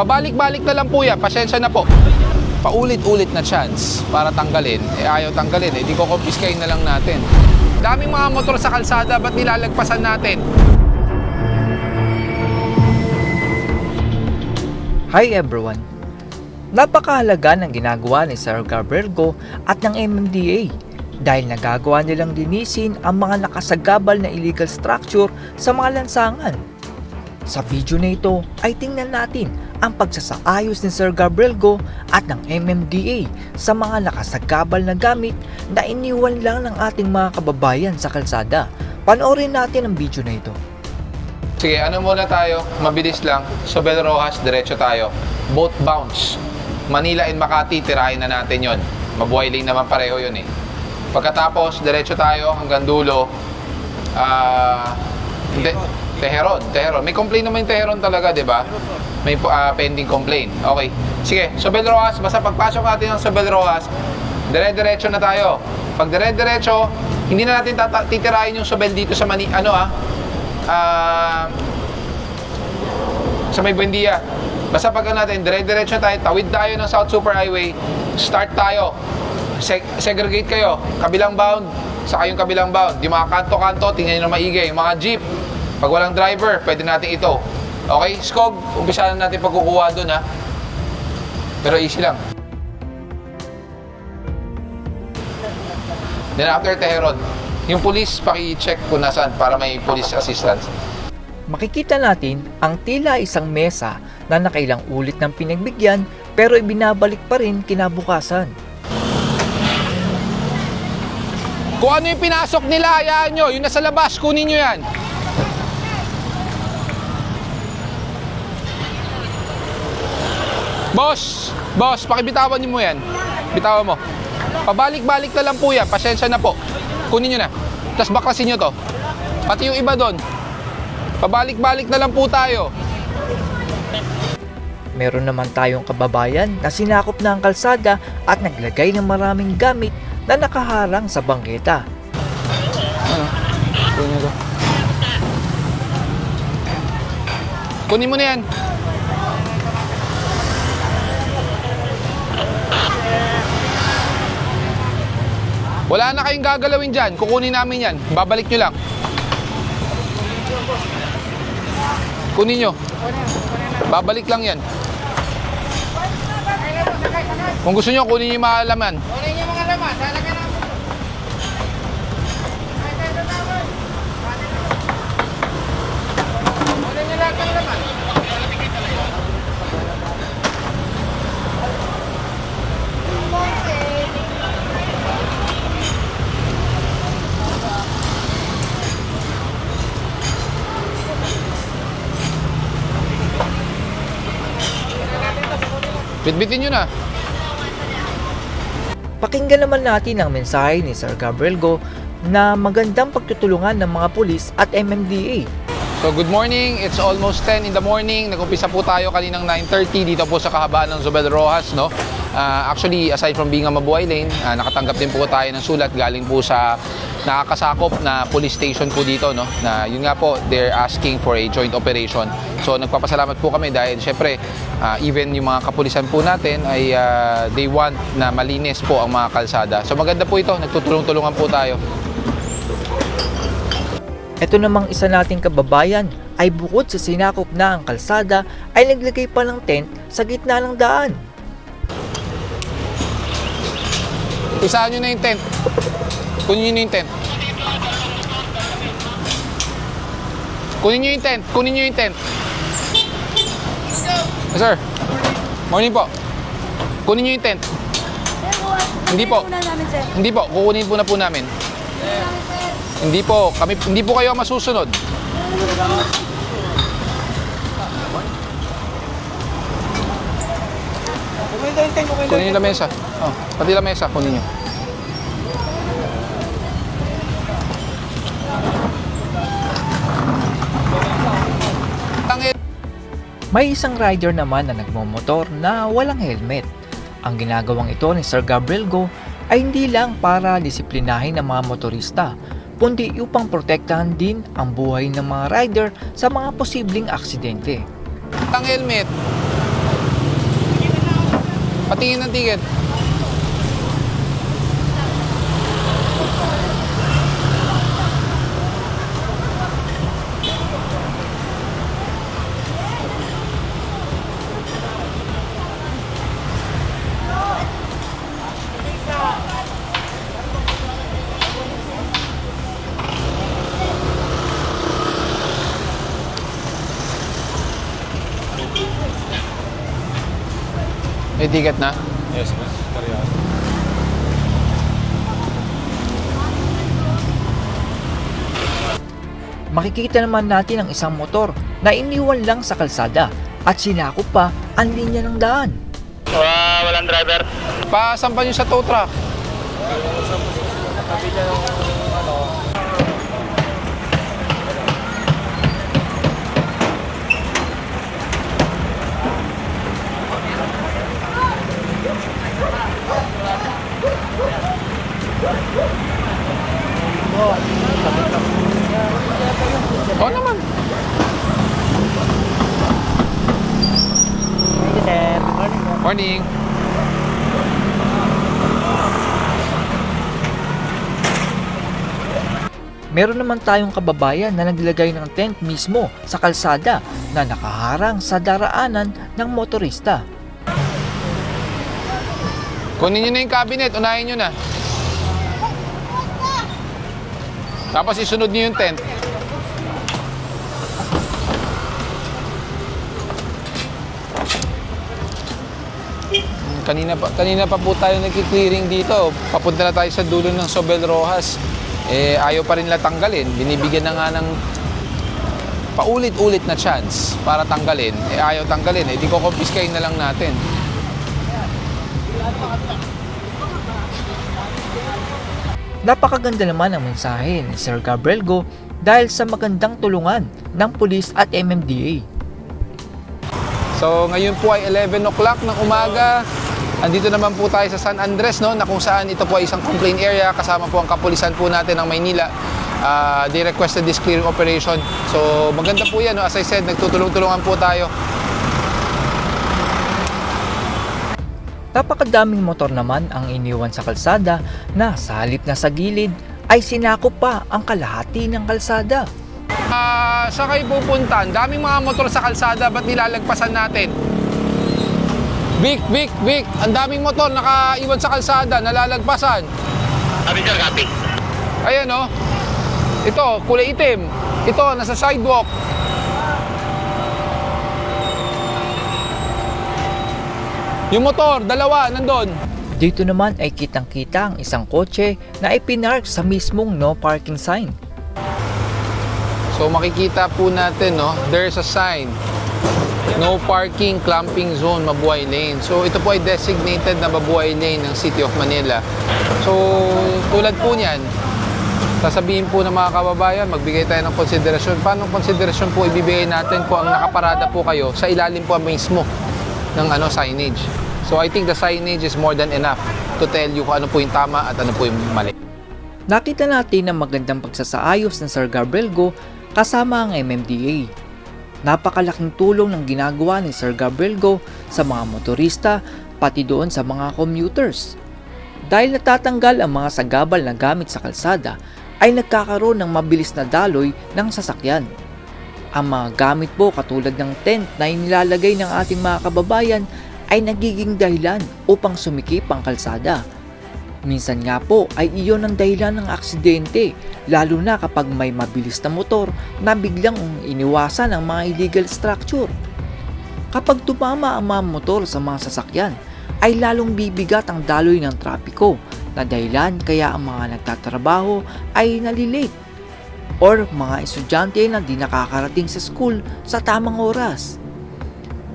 Pabalik-balik na lang po yan, pasensya na po. Paulit-ulit na chance para tanggalin, eh ayaw tanggalin, eh di ko confiscate na lang natin. Daming mga motor sa kalsada, ba't nilalagpasan natin? Hi everyone! Napakahalaga ng ginagawa ni Sir Gabriel Go at ng MMDA dahil nagagawa nilang linisin ang mga nakasagabal na illegal structure sa mga lansangan. Sa video na ito ay tingnan natin ang pagsasaayos ni Sir Gabriel Go at ng MMDA sa mga nakasagabal na gamit na iniwan lang ng ating mga kababayan sa kalsada. Panoorin natin ang video na ito. Sige, ano muna tayo? Mabilis lang. Sobel Rojas, diretso tayo. Both bounce. Manila and Makati, tirahin na natin yon. Mabuhay naman pareho yun eh. Pagkatapos, diretso tayo hanggang dulo. Ah... hindi. Teheron, Teheron. May complaint naman yung Teheron talaga, di ba? May ah, pending complaint. Okay. Sige, Sobel Rojas, basta pagpasok natin ng Sobel Rojas, dire-diretso na tayo. Pag dire-diretso, hindi na natin titirahin yung Sobel dito sa Mani... Ano ah? Ah... sa may Buendia. Basta pagka natin, dire-diretso tayo, tawid tayo ng South Super Highway, start tayo. Se- segregate kayo, kabilang bound, sa kayong kabilang bound. Yung mga kanto-kanto, tingnan nyo na maigi. Yung mga jeep, pag walang driver, pwede natin ito. Okay, Skog, umpisa na natin pagkukuha doon ha. Pero easy lang. Then after Teheron, yung police, paki-check kung nasaan para may police assistance. makikita natin ang tila isang mesa na nakailang ulit ng pinagbigyan pero ibinabalik pa rin kinabukasan. Kung ano yung pinasok nila, hayaan nyo. Yung nasa labas, kunin nyo yan. Boss, boss, pakibitawan nyo mo yan. Bitawan mo. Pabalik-balik na lang po yan. Pasensya na po. Kunin nyo na. Tapos baklasin nyo to. Pati yung iba doon. Pabalik-balik na lang po tayo. Meron naman tayong kababayan na sinakop na ang kalsada at naglagay ng maraming gamit na nakaharang sa bangketa. Ano? Kunin mo to. Kunin mo na yan. Wala na kayong gagalawin dyan. Kukunin namin yan. Babalik nyo lang. Kunin nyo. Babalik lang yan. Kung gusto nyo, kunin nyo yung mga laman. Kunin niyo mga laman, lalagyan namin. Bitbitin nyo na. Pakinggan naman natin ang mensahe ni Sir Gabriel Go na magandang pagtutulungan ng mga pulis at MMDA So good morning, it's almost 10 in the morning. Nag-umpisa po tayo kaninang 9.30 dito po sa kahabaan ng Zobel Rojas. No? Ah, actually, aside from being a Mabuhay Lane, ah, nakatanggap din po tayo ng sulat galing po sa nakakasakop na police station po dito. No? Na yun nga po, they're asking for a joint operation. So nagpapasalamat po kami dahil syempre, ah, even yung mga kapulisan po natin ay ah, they want na malinis po ang mga kalsada. So maganda po ito, nagtutulong-tulungan po tayo. Ito namang isa nating kababayan ay bukod sa sinakop na ang kalsada ay naglagay pa ng tent sa gitna ng daan. Isahan nyo na yung tent. Kunin nyo na yung tent. Kunin nyo yung tent. Kunin nyo yung tent. Yes, sir. Morning po. Kunin nyo yung tent. Hindi po. Hindi po. Kukunin po na po namin. Hindi po. Kami, hindi po kayo ang masusunod. Kunin nyo lamesa. Oh, pati lamesa, kunin nyo. Tangin. May isang rider naman na nagmomotor na walang helmet. Ang ginagawang ito ni Sir Gabriel Go ay hindi lang para disiplinahin ang mga motorista, kundi upang protektahan din ang buhay ng mga rider sa mga posibleng aksidente. Ang helmet. Patingin ng ticket. May ticket na? Yes, boss. Parehas. Makikita naman natin ang isang motor na iniwan lang sa kalsada at sinakop pa ang linya ng daan. walang driver. Pasampan nyo sa tow truck. Oo naman. Morning. Meron naman tayong kababayan na naglagay ng tent mismo sa kalsada na nakaharang sa daraanan ng motorista. Kunin nyo na yung cabinet, unahin nyo na. Tapos isunod nyo yung tent. Kanina pa, kanina pa po tayo nagki-clearing dito. Papunta na tayo sa dulo ng Sobel Rojas. Eh, ayaw pa rin nila tanggalin. Binibigyan na nga ng paulit-ulit na chance para tanggalin. Eh, ayaw tanggalin. Eh, di ko confiscate na lang natin. Napakaganda naman ang mensahe ni Sir Gabriel Go dahil sa magandang tulungan ng pulis at MMDA. So ngayon po ay 11 o'clock ng umaga. Andito naman po tayo sa San Andres no, na kung saan ito po ay isang complaint area kasama po ang kapulisan po natin ng Maynila. Ah, they requested this clearing operation. So maganda po yan no. As I said, nagtutulong-tulungan po tayo. Napakadaming motor naman ang iniwan sa kalsada na sa halip na sa gilid ay sinakop pa ang kalahati ng kalsada. Ah, sa kayo pupuntan? Daming mga motor sa kalsada, ba't nilalagpasan natin? Vic, Vic, Vic, ang daming motor nakaiwan sa kalsada, nalalagpasan. Sabi sir, copy. Ayan oh. Ito, kulay itim. Ito, nasa sidewalk. Yung motor, dalawa, nandun. Dito naman ay kitang-kita ang isang kotse na ipinark sa mismong no parking sign. So makikita po natin, no, there's a sign. No parking, clamping zone, Mabuhay Lane. So ito po ay designated na Mabuhay Lane ng City of Manila. So tulad po niyan, sasabihin po ng mga kababayan, magbigay tayo ng konsiderasyon. Paano konsiderasyon po ibibigay natin kung ang nakaparada po kayo sa ilalim po mismo ng ano signage. So I think the signage is more than enough to tell you kung ano po yung tama at ano po yung mali. Nakita natin ang magandang pagsasaayos ng Sir Gabriel Go kasama ang MMDA. Napakalaking tulong ng ginagawa ni Sir Gabriel Go sa mga motorista pati doon sa mga commuters. Dahil natatanggal ang mga sagabal na gamit sa kalsada ay nagkakaroon ng mabilis na daloy ng sasakyan. Ang mga gamit po katulad ng tent na inilalagay ng ating mga kababayan ay nagiging dahilan upang sumikip ang kalsada. Minsan nga po ay iyon ang dahilan ng aksidente, lalo na kapag may mabilis na motor na biglang iniwasan ang mga illegal structure. Kapag tumama ang mga motor sa mga sasakyan, ay lalong bibigat ang daloy ng trapiko na dahilan kaya ang mga nagtatrabaho ay nalilate or mga estudyante na di nakakarating sa school sa tamang oras.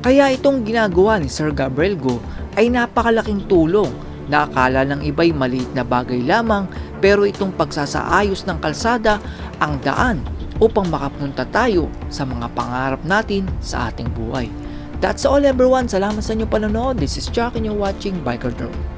Kaya itong ginagawa ni Sir Gabriel Go ay napakalaking tulong na akala ng iba'y maliit na bagay lamang pero itong pagsasaayos ng kalsada ang daan upang makapunta tayo sa mga pangarap natin sa ating buhay. That's all everyone. Salamat sa inyong panonood. This is Chuck and you're watching Biker Drone.